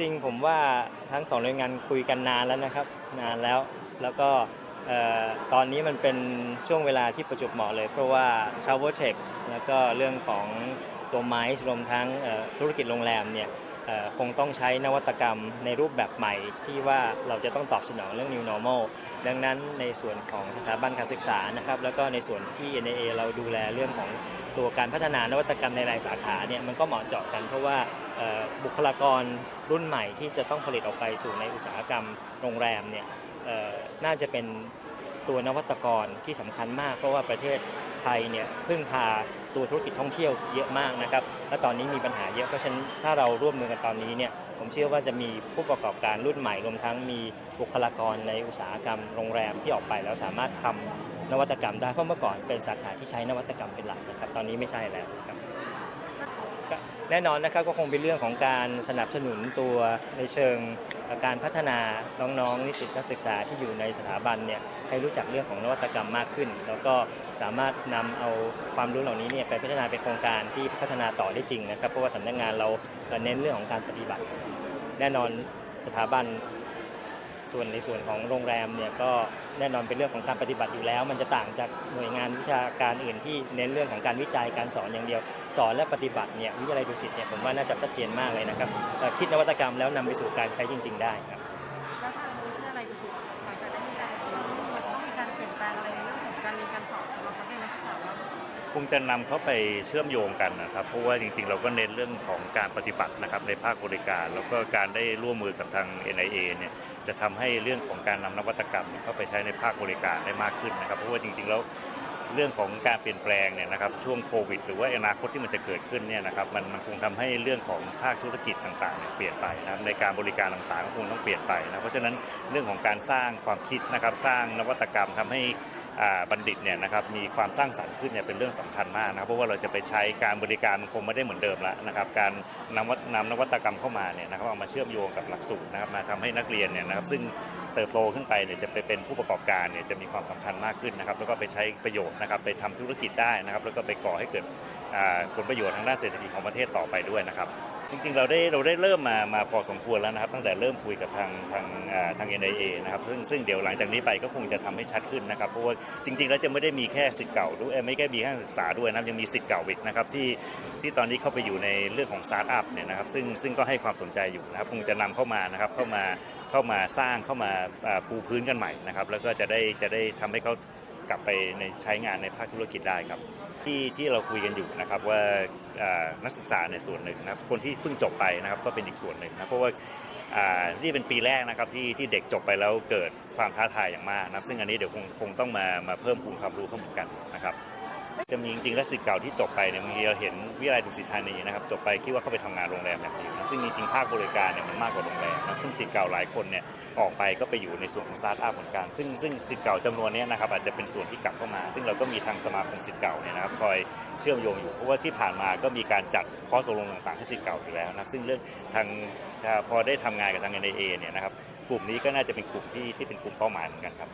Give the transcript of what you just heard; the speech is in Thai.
ริง ๆ ผมว่าทั้งสองหน่วยงานคุยกันนานแล้วนะครับ นานแล้วแล้วก็ตอนนี้มันเป็นช่วงเวลาที่ประจวบเหมาะเลย เพราะว่า Travel Tech แล้วก็เรื่องของตัวไม้รวมทั้งธุรกิจโรงแรมเนี่ย คงต้องใช้นวัตกรรมในรูปแบบใหม่ที่ว่าเราจะต้องตอบสนองเรื่อง New Normal ดังนั้นในส่วนของสถาบันการศึกษานะครับแล้วก็ในส่วนที่ NAA เราดูแลเรื่องของตัวการพัฒนานวัตกรรมในรายสาขาเนี่ยมันก็เหมาะเจาะกันเพราะว่าบุคลากรรุ่นใหม่ที่จะต้องผลิตออกไปสู่ในอุตสาหกรรมโรงแรมเนี่ยน่าจะเป็นตัวนวัตกรที่สำคัญมาก เพราะว่าประเทศไทยเนี่ยพึ่งพา ตัวธุรกิจท่องเที่ยวเยอะมากนะครับและตอนนี้มีปัญหาเยอะเพราะฉะนั้นถ้าเราร่วมมือกันตอนนี้เนี่ยผมเชื่อว่าจะมีผู้ประกอบการรุ่นใหม่รวมทั้งมีบุคลากรในอุตสาหกรรมโรงแรมที่ออกไปแล้วสามารถทำนวัตกรรมได้เพราะเมื่อก่อนเป็นสาขาที่ใช้นวัตกรรมเป็นหลักนะครับ ตอนนี้ไม่ใช่แล้วครับ แน่นอนนะครับก็คงเป็นเรื่องของการสนับสนุนตัวในเชิงการพัฒนาน้องๆนิสิตนักศึกษาที่อยู่ในสถาบันเนี่ยให้รู้จักเรื่องของนวัตกรรมมากขึ้น แล้วก็สามารถนำเอาความรู้เหล่านี้เนี่ยไปพัฒนาเป็นโครงการที่พัฒนาต่อได้จริงนะครับเพราะว่าสำนักงานเราเน้นเรื่องของการปฏิบัติ แน่นอนสถาบัน ส่วนในส่วนของโรงแรมเนี่ยก็แน่นอนเป็นเรื่องของการปฏิบัติอยู่แล้ว มันจะต่างจากหน่วยงานวิชาการอื่นที่เน้นเรื่องของการวิจัยการสอนอย่างเดียว สอนและปฏิบัติเนี่ยวิทยาลัยดุสิตเนี่ยผมว่าน่าจะชัดเจนมากเลยนะครับคิดนวัตกรรมแล้วนำไปสู่การใช้จริง ๆ ได้ครับ คงจะนำเข้าไปเชื่อมโยงกันนะครับ เพราะว่าจริงๆ เราก็เน้นเรื่องของการปฏิบัตินะครับในภาคบริการ แล้วก็การได้ร่วมมือกับทาง NIA เนี่ยจะทำให้เรื่องของการนำนวัตกรรมเข้าไปใช้ในภาคบริการได้มากขึ้นนะครับ เพราะว่าจริงๆ แล้ว เรื่องของการเปลี่ยนแปลงเนี่ยนะครับช่วงโควิด หรือว่าอนาคตที่มันจะเกิดขึ้นเนี่ยนะครับมันมันคงทำให้เรื่องของภาคธุรกิจต่างๆเนี่ยเปลี่ยนไปนะครับในการบริการต่างๆก็คงต้องเปลี่ยนไปนะเพราะฉะนั้นเรื่องของการสร้างความคิดนะครับสร้างนวัตกรรมทำให้อ่าบัณฑิตเนี่ยนะครับมีความสร้างสรรค์ขึ้นเนี่ยเป็นเรื่องสำคัญมากนะครับเพราะว่าเราจะไปใช้การบริการมันคงไม่ได้เหมือนเดิมแล้วนะครับการนำวัตนำนวัตกรรมเข้ามาเนี่ยนะครับเอามาเชื่อมโยงกับหลักสูตรนะครับมาทำให้นักเรียนเนี่ยนะครับซึ่งเติบโตขึ้นไปเนี่ยจะไปเป็นผู้ประกอบการเนี่ยจะมีความสำคัญมากขึ้นนะครับแล้วก็ไปใช้ประโยชน์นะครับไปทำธุรกิจได้นะครับแล้วก็ไปก่อให้เกิดผลประโยชน์ทางด้านเศรษฐกิจของประเทศต่อไปด้วยนะครับจริงๆ เราได้เราได้เริ่มมามาพอสมควรแล้วนะครับ ตั้งแต่เริ่มคุยกับทางทางอ่าทาง NIA นะครับซึ่งซึ่งเดี๋ยวหลังจากนี้ไปก็คงจะทำให้ชัดขึ้นนะครับเพราะว่าจริงๆ แล้วจะไม่ได้มีแค่สิทธิ์เก่าด้วยเอ่อไม่แค่มีแค่ศึกษาด้วยนะยังมีสิทธิ์เก่าอีกนะครับที่ที่ตอนนี้เข้าไปอยู่ในเรื่องของสตาร์ทอัพเนี่ยนะครับซึ่งซึ่งก็ให้ความสนใจอยู่นะครับคงจะนำเข้ามานะครับเข้ามา เข้ามาสร้างเข้ามาปูพื้นกันใหม่นะครับแล้วก็จะได้จะได้ทำให้เขากลับไปในใช้งานในภาคธุรกิจได้ครับ ที่ที่เราคุยกันอยู่นะครับว่านักศึกษาในส่วนหนึ่งนะครับคนที่เพิ่งจบไปนะครับก็เป็นอีกส่วนหนึ่งนะเพราะว่าอ่านี่เป็นปีแรกนะครับที่ที่เด็กจบไปแล้วเกิดความท้าทายอย่างมากนะครับซึ่งอันนี้เดี๋ยวคงคงต้องมามาเพิ่มพูนความรู้เข้าเหมือนกันนะครับ จะมีจริงๆและสิทธิ์เก่าที่จบไปเนี่ยบางทีเราเห็นวิทยาลัยดุสิตธานีนะครับจบไปคิดว่าเขาไปทำงานโรงแรมอย่างเดียวนะซึ่งจริงๆภาคบริการเนี่ยมันมากกว่าโรงแรมนะซึ่งสิทธิ์เก่าหลายคนเนี่ยออกไปก็ไปอยู่ในส่วนของสตาร์ทอัพเหมือนกันซึ่งซึ่งสิทธิ์เก่าจำนวนเนี้ยนะครับอาจจะเป็นส่วนที่กลับเข้ามา ซึ่งเราก็มีทางสมาคมสิทธิ์เก่าเนี่ยนะครับคอยเชื่อมโยงอยู่เพราะว่าที่ผ่านมาก็มีการจัดข้อตกลงต่างๆให้สิทธิ์เก่าอยู่แล้วนะซึ่งเรื่องทางพอได้ทำงานกับทาง NIA เนี่ยนะครับกลุ่มนี้ก็น่าจะเป็นกลุ่มที่ที่เป็นกลุ่มเป้าหมายเหมือนกันครับ